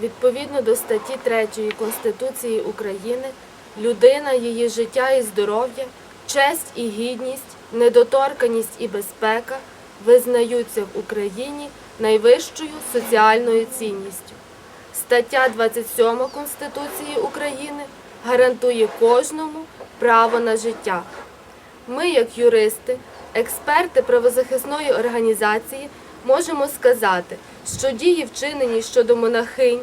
Відповідно до статті 3 Конституції України, людина, її життя і здоров'я, честь і гідність, недоторканість і безпека визнаються в Україні найвищою соціальною цінністю. Стаття 27 Конституції України гарантує кожному право на життя. Ми, як юристи, експерти правозахисної організації, можемо сказати, що дії, вчинені щодо монахинь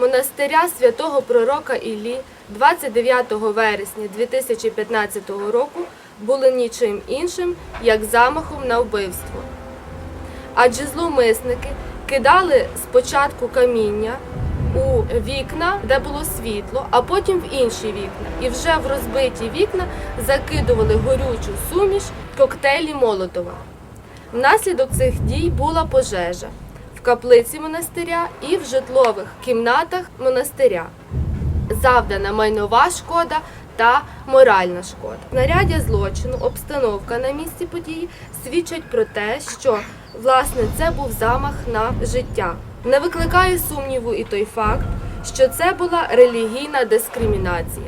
монастиря святого пророка Іллі 29 вересня 2015 року, були нічим іншим, як замахом на вбивство. Адже зловмисники кидали спочатку каміння у вікна, де було світло, а потім в інші вікна. І вже в розбиті вікна закидували горючу суміш коктейлі Молотова. Внаслідок цих дій була пожежа в каплиці монастиря і в житлових кімнатах монастиря. Завдана майнова шкода та моральна шкода. Знаряддя злочину, обстановка на місці події свідчать про те, що власне це був замах на життя. Не викликає сумніву і той факт, що це була релігійна дискримінація.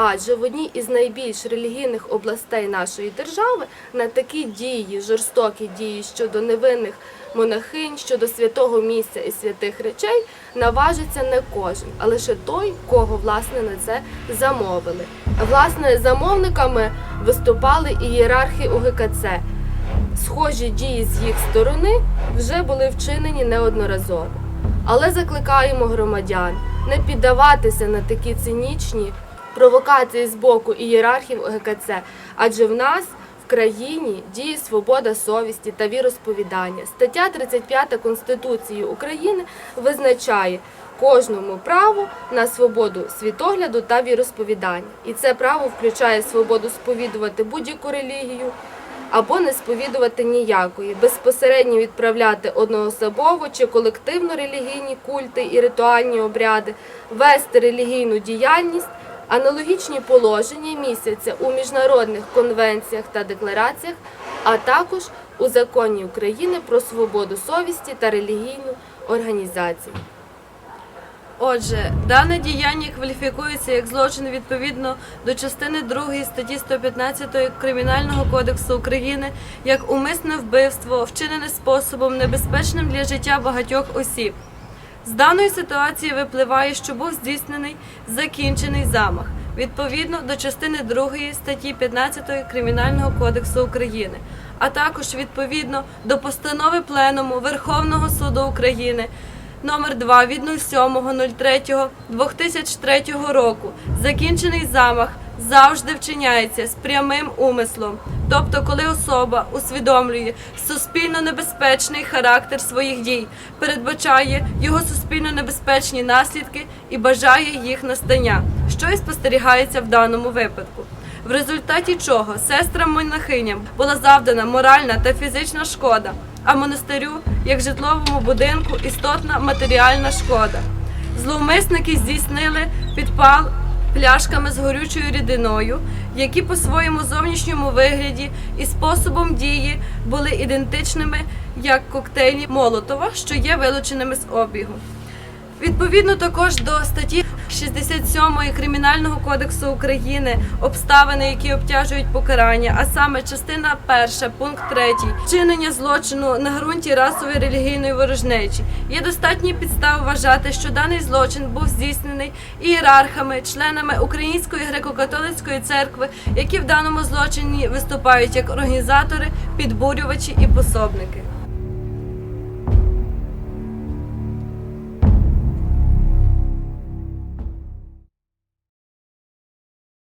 Адже в одній із найбільш релігійних областей нашої держави на такі дії, жорстокі дії щодо невинних монахинь, щодо святого місця і святих речей наважиться не кожен, а лише той, кого власне на це замовили. Власне, замовниками виступали і ієрархи УГКЦ. Схожі дії з їх сторони вже були вчинені неодноразово. Але закликаємо громадян не піддаватися на такі цинічні провокації з боку ієрархів ГКЦ, адже в нас в країні діє свобода совісті та віросповідання. Стаття 35 Конституції України визначає кожному право на свободу світогляду та віросповідання. І це право включає свободу сповідувати будь-яку релігію, або не сповідувати ніякої, безпосередньо відправляти одноособово чи колективно релігійні культи і ритуальні обряди, вести релігійну діяльність. Аналогічні положення містяться у міжнародних конвенціях та деклараціях, а також у законі України про свободу совісті та релігійну організацію. Отже, дане діяння кваліфікується як злочин відповідно до частини 2 статті 115 Кримінального кодексу України як умисне вбивство, вчинене способом небезпечним для життя багатьох осіб. З даної ситуації випливає, що був здійснений закінчений замах відповідно до частини 2 статті 15 Кримінального кодексу України, а також відповідно до постанови Пленуму Верховного суду України номер 2 від 07.03.2003 року. Закінчений замах завжди вчиняється з прямим умислом, тобто, коли особа усвідомлює суспільно небезпечний характер своїх дій, передбачає його суспільно небезпечні наслідки і бажає їх настання, що і спостерігається в даному випадку. В результаті чого сестрам монахиням була завдана моральна та фізична шкода, а монастирю, як житловому будинку, істотна матеріальна шкода. Зловмисники здійснили підпал пляшками з горючою рідиною, які по своєму зовнішньому вигляді і способом дії були ідентичними як коктейлі Молотова, що є вилученими з обігу. Відповідно також до статті 67 Кримінального кодексу України обставини, які обтяжують покарання, а саме частина 1, пункт 3, вчинення злочину на ґрунті расової релігійної ворожнечі. Є достатні підстави вважати, що даний злочин був здійснений ієрархами, членами Української греко-католицької церкви, які в даному злочині виступають як організатори, підбурювачі і пособники.